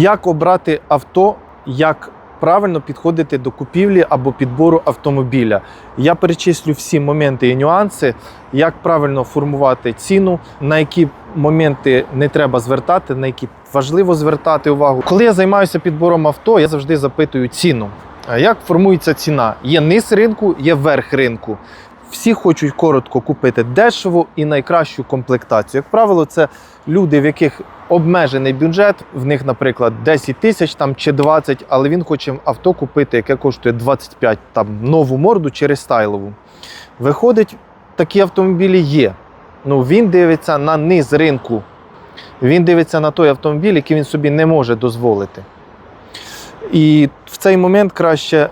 Як обрати авто, як правильно підходити до купівлі або підбору автомобіля? Я перечислю всі моменти і нюанси, як правильно формувати ціну, на які моменти не треба звертати, на які важливо звертати увагу. Коли я займаюся підбором авто, я завжди запитую ціну. Як формується ціна? Є низ ринку, є верх ринку. Всі хочуть коротко купити дешево і найкращу комплектацію. Як правило, це люди, в яких обмежений бюджет, в них, наприклад, 10 тисяч там чи 20, але він хоче авто купити, яке коштує 25, там нову морду чи рестайлову. Виходить, такі автомобілі є. Ну він дивиться на низ ринку. Він дивиться на той автомобіль, який він собі не може дозволити. І в цей момент краще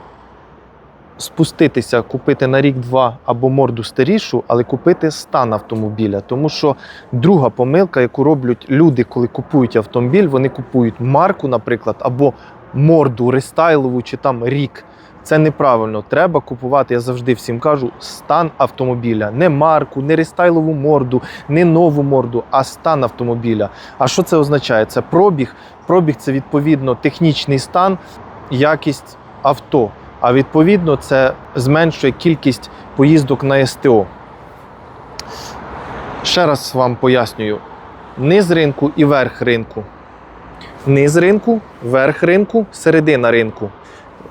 спуститися, купити на рік-два або морду старішу, але купити стан автомобіля. Тому що друга помилка, яку роблять люди, коли купують автомобіль, вони купують марку, наприклад, або морду рестайлову чи там рік. Це неправильно. Треба купувати, я завжди всім кажу, стан автомобіля. Не марку, не рестайлову морду, не нову морду, а стан автомобіля. А що це означає? Це пробіг. Пробіг це відповідно технічний стан, якість авто. А відповідно, це зменшує кількість поїздок на СТО. Ще раз вам пояснюю: низ ринку і верх ринку. Низ ринку, верх ринку, середина ринку.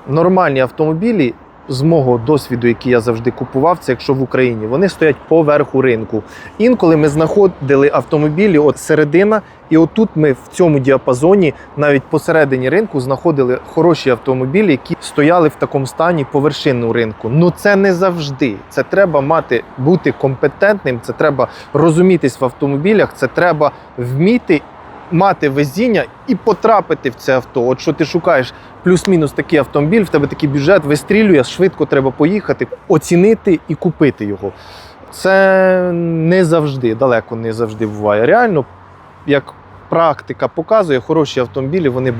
Нормальні автомобілі, з мого досвіду, який я завжди купував, це якщо в Україні, вони стоять по верху ринку. Інколи ми знаходили автомобілі, от середина, і отут ми в цьому діапазоні, навіть посередині ринку, знаходили хороші автомобілі, які стояли в такому стані по вершину ринку. Ну це не завжди. Це треба мати бути компетентним, це треба розумітись в автомобілях, це треба вміти. Мати везіння і потрапити в це авто. От що ти шукаєш плюс-мінус такий автомобіль, в тебе такий бюджет вистрілює, швидко треба поїхати, оцінити і купити його. Це не завжди, далеко не завжди буває. Реально, як практика показує, хороші автомобілі вони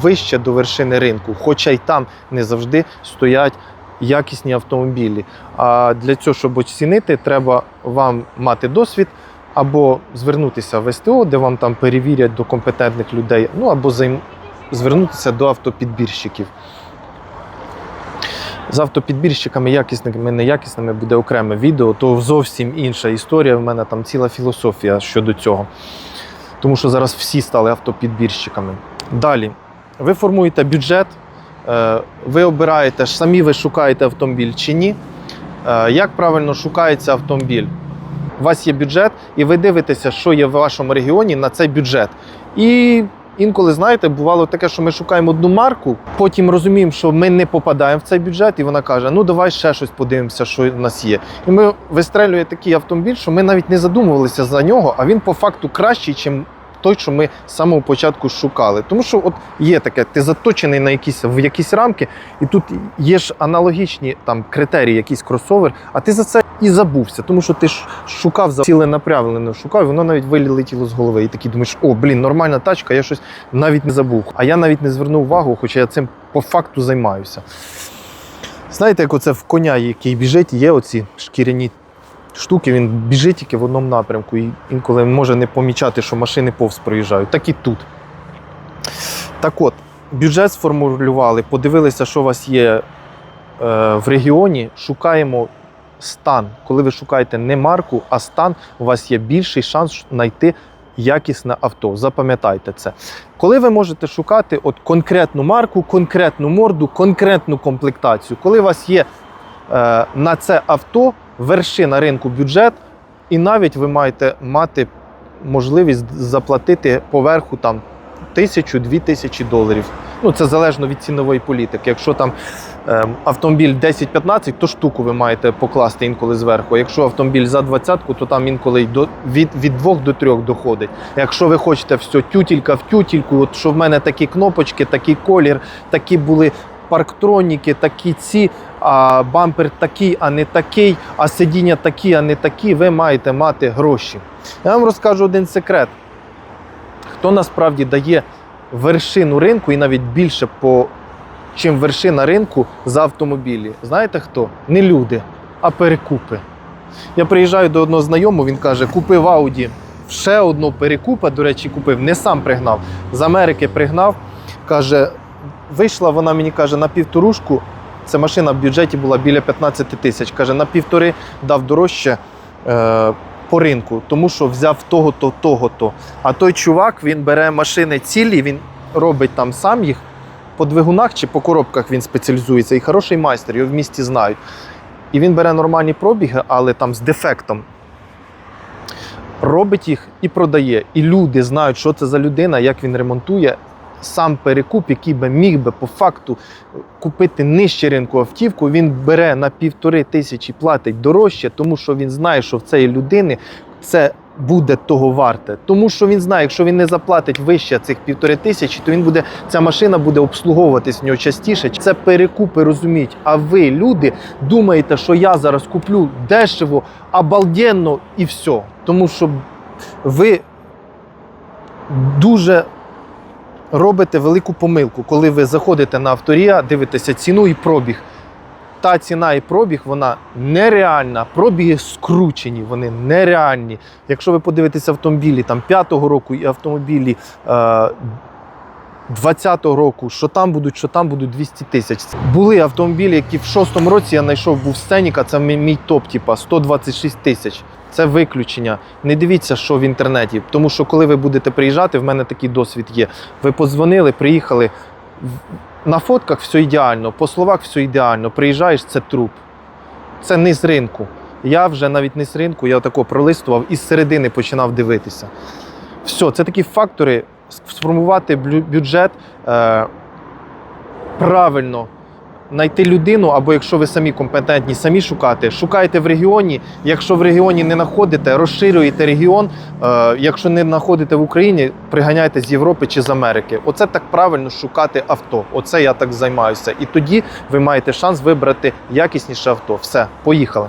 вище до вершини ринку, хоча й там не завжди стоять якісні автомобілі. А для цього, щоб оцінити, треба вам мати досвід. Або звернутися в СТО, де вам там перевірять до компетентних людей, ну або займ... звернутися до автопідбірщиків. З автопідбірщиками, якісними, неякісними буде окреме відео, то зовсім інша історія. В мене там ціла філософія щодо цього. Тому що зараз всі стали автопідбірщиками. Далі, ви формуєте бюджет, е, ви обираєте, самі ви шукаєте автомобіль чи ні. Е, Як правильно шукається автомобіль? У вас є бюджет, і ви дивитеся, що є в вашому регіоні на цей бюджет. І інколи, знаєте, бувало таке, що ми шукаємо одну марку, потім розуміємо, що ми не попадаємо в цей бюджет, і вона каже: ну давай ще щось подивимося, що в нас є. І ми вистрелює такий автомобіль, що ми навіть не задумувалися за нього, а він по факту кращий, ніж той, що ми з самого початку шукали. Тому що от є таке, ти заточений на якісь в якісь рамки, і тут є ж аналогічні там критерії, якийсь кросовер, а ти за це і забувся, тому що ти ж шукав за ціленаправлено, шукав, і воно навіть вилетіло з голови. І такий думаєш, о, блін, нормальна тачка, я щось навіть не забув. А я навіть не звернув увагу, хоча я цим по факту займаюся. Знаєте, як оце в коня, який біжить, є оці шкіряні штуки, він біжить тільки в одному напрямку, і інколи може не помічати, що машини повз проїжджають. Так і тут. Так от, бюджет сформулювали, подивилися, що у вас є е, в регіоні, шукаємо стан. Коли ви шукаєте не марку, а стан, у вас є більший шанс знайти якісне авто. Запам'ятайте це. Коли ви можете шукати от конкретну марку, конкретну морду, конкретну комплектацію, коли у вас є е, на це авто вершина ринку бюджет, і навіть ви маєте мати можливість заплатити поверху там тисячу-дві тисячі доларів. Ну, це залежно від цінової політики. Якщо там е, автомобіль 10-15, то штуку ви маєте покласти інколи зверху. Якщо автомобіль за 20, то там інколи до, від, від 2 до 3 доходить. Якщо ви хочете все тютілька в тютільку, от що в мене такі кнопочки, такий колір, такі були парктроніки, такі ці, а бампер такий, а не такий, а сидіння такі, а не такі, ви маєте мати гроші. Я вам розкажу один секрет. Хто насправді дає вершину ринку і навіть більше по чим вершина ринку за автомобілі. Знаєте хто? Не люди, а перекупи. Я приїжджаю до одного знайомого, він каже: купив Audi ще одного перекупа, до речі, купив, не сам пригнав. З Америки пригнав. Каже, вийшла вона мені каже на півторушку. Це машина в бюджеті була біля 15 тисяч. Каже, на півтори дав дорожче е, по ринку, тому що взяв того-то, того-то. А той чувак він бере машини цілі, він робить там сам їх. По двигунах чи по коробках він спеціалізується. І хороший майстер, його в місті знають. І він бере нормальні пробіги, але там з дефектом. Робить їх і продає. І люди знають, що це за людина, як він ремонтує. Сам перекуп, який би міг би по факту купити нижче ринку автівку, він бере на півтори тисячі, платить дорожче, тому що він знає, що в цієї людини це буде того варте. Тому що він знає, якщо він не заплатить вище цих півтори тисячі, то він буде, ця машина буде обслуговуватись в нього частіше. Це перекупи розуміють. А ви, люди, думаєте, що я зараз куплю дешево, обалденно і все. Тому що ви дуже робите велику помилку, коли ви заходите на авторія, дивитеся ціну і пробіг. Та ціна і пробіг, вона нереальна. Пробіги скручені, вони нереальні. Якщо ви подивитеся автомобілі там 5-го року і автомобілі е, 20-го року, що там будуть, що там будуть 200 тисяч. Були автомобілі, які в 6-му році я знайшов був Сценіка, це мій, топ, типа 126 тисяч. Це виключення. Не дивіться, що в інтернеті. Тому що коли ви будете приїжджати, в мене такий досвід є. Ви подзвонили, приїхали. На фотках все ідеально, по словах все ідеально. Приїжджаєш, це труп. Це не з ринку. Я вже навіть не з ринку, я тако пролистував і з середини починав дивитися. Все, це такі фактори. Сформувати бюджет е, правильно, знайти людину, або якщо ви самі компетентні, самі шукати. Шукайте в регіоні. Якщо в регіоні не знаходите, розширюєте регіон. Е, якщо не знаходите в Україні, приганяйте з Європи чи з Америки. Оце так правильно шукати авто. Оце я так займаюся. І тоді ви маєте шанс вибрати якісніше авто. Все, поїхали.